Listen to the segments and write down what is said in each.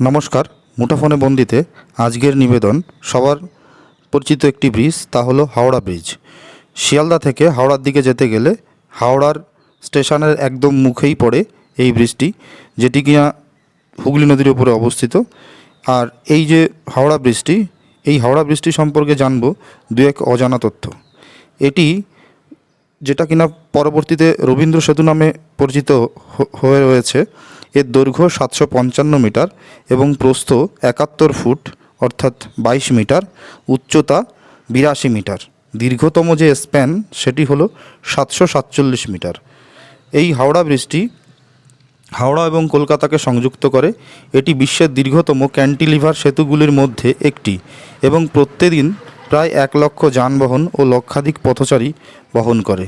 নমস্কার, মুঠোফোনে বন্দিতে আজকের নিবেদন, সবার পরিচিত একটি ব্রিজ, তা হলো হাওড়া ব্রিজ। শিয়ালদা থেকে হাওড়ার দিকে যেতে গেলে হাওড়ার স্টেশনের একদম মুখেই পড়ে এই ব্রিজটি, যেটি কিনা হুগলি নদীর উপরে অবস্থিত। আর এই যে হাওড়া ব্রিজটি, এই হাওড়া ব্রিজটি সম্পর্কে জানব দু এক অজানা তথ্য। এটি যেটা কিনা পরবর্তীতে রবীন্দ্র সেতু নামে পরিচিত হয়ে রয়েছে। এর দৈর্ঘ্য সাতশো পঞ্চান্ন মিটার এবং প্রস্থ একাত্তর ফুট, অর্থাৎ বাইশ মিটার, উচ্চতা বিরাশি মিটার। দীর্ঘতম যে স্প্যান, সেটি হলো সাতশো সাতচল্লিশ মিটার। এই হাওড়া ব্রিজটি হাওড়া এবং কলকাতাকে সংযুক্ত করে, এটি বিশ্বের দীর্ঘতম ক্যান্টিলিভার সেতুগুলির মধ্যে একটি এবং প্রত্যেকদিন প্রায় এক লক্ষ যানবাহন ও লক্ষাধিক পথচারী বহন করে।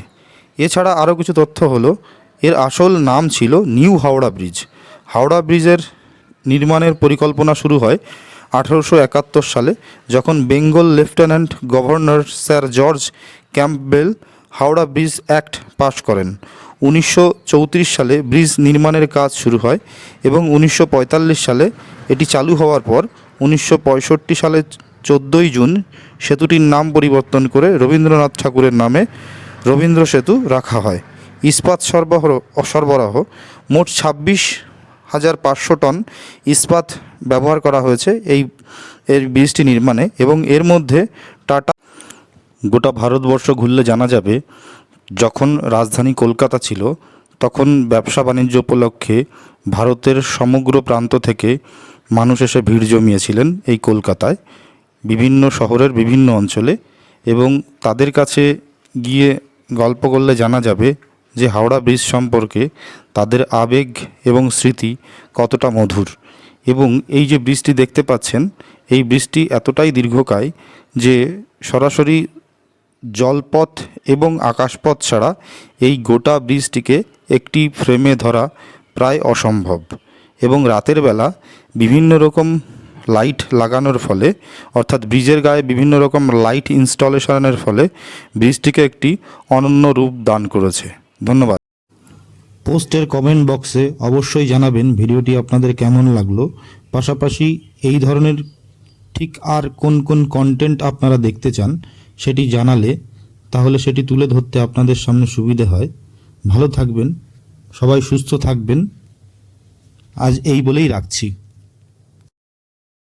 এছাড়া আরও কিছু তথ্য হলো, এর আসল নাম ছিল নিউ হাওড়া ব্রিজ। হাওড়া ব্রিজের নির্মাণের পরিকল্পনা শুরু হয় আঠারোশো একাত্তর সালে, যখন Bengal lieutenant governor sir George Campbell Howrah bridge act pass করেন। উনিশশো চৌত্রিশ সালে ব্রিজ নির্মাণের কাজ শুরু হয় এবং উনিশশো পঁয়তাল্লিশ সালে এটি চালু হওয়ার পর উনিশশো পঁয়ষট্টি সালে চোদ্দোই জুন সেতুটির নাম পরিবর্তন করে রবীন্দ্রনাথ ঠাকুরের নামে রবীন্দ্র সেতু রাখা হয়। ইস্পাত সরবরাহ সরবরাহ মোট ছাব্বিশ হাজার পাঁচশো টন ইস্পাত ব্যবহার করা হয়েছে এই এর ব্রিজটি নির্মাণে এবং এর মধ্যে টাটা গোটা ভারতবর্ষ ঘুরলে জানা যাবে, যখন রাজধানী কলকাতা ছিল, তখন ব্যবসা বাণিজ্য উপলক্ষে ভারতের সমগ্র প্রান্ত থেকে মানুষ এসে ভিড় জমিয়েছিলেন এই কলকাতায়, বিভিন্ন শহরের বিভিন্ন অঞ্চলে এবং তাদের কাছে গিয়ে গল্প করলে জানা যাবে যে হাওড়া ব্রিজ সম্পর্কে তাদের আবেগ এবং স্মৃতি কতটা মধুর। এবং এই যে ব্রিজটি দেখতে পাচ্ছেন, এই ব্রিজটি এতটাই দীর্ঘকায় যে সরাসরি জলপথ এবং আকাশপথ ছাড়া এই গোটা ব্রিজটিকে একটি ফ্রেমে ধরা প্রায় অসম্ভব। এবং রাতের বেলা বিভিন্ন রকম লাইট লাগানোর ফলে, অর্থাৎ ব্রিজের গায়ে বিভিন্ন রকম লাইট ইনস্টলেশনের ফলে, ব্রিজটিকে একটি অনন্য রূপ দান করেছে। ধন্যবাদ। পোস্টের কমেন্ট বক্সে অবশ্যই জানাবেন ভিডিওটি আপনাদের কেমন লাগল। পাশাপাশি এই ধরনের ঠিক আর কোন কোন কন্টেন্ট আপনারা দেখতে চান সেটি জানালে তাহলে সেটি তুলে ধরতে আপনাদের সামনে সুবিধে হয়। ভালো থাকবেন, সবাই সুস্থ থাকবেন। আজ এই বলেই রাখছি।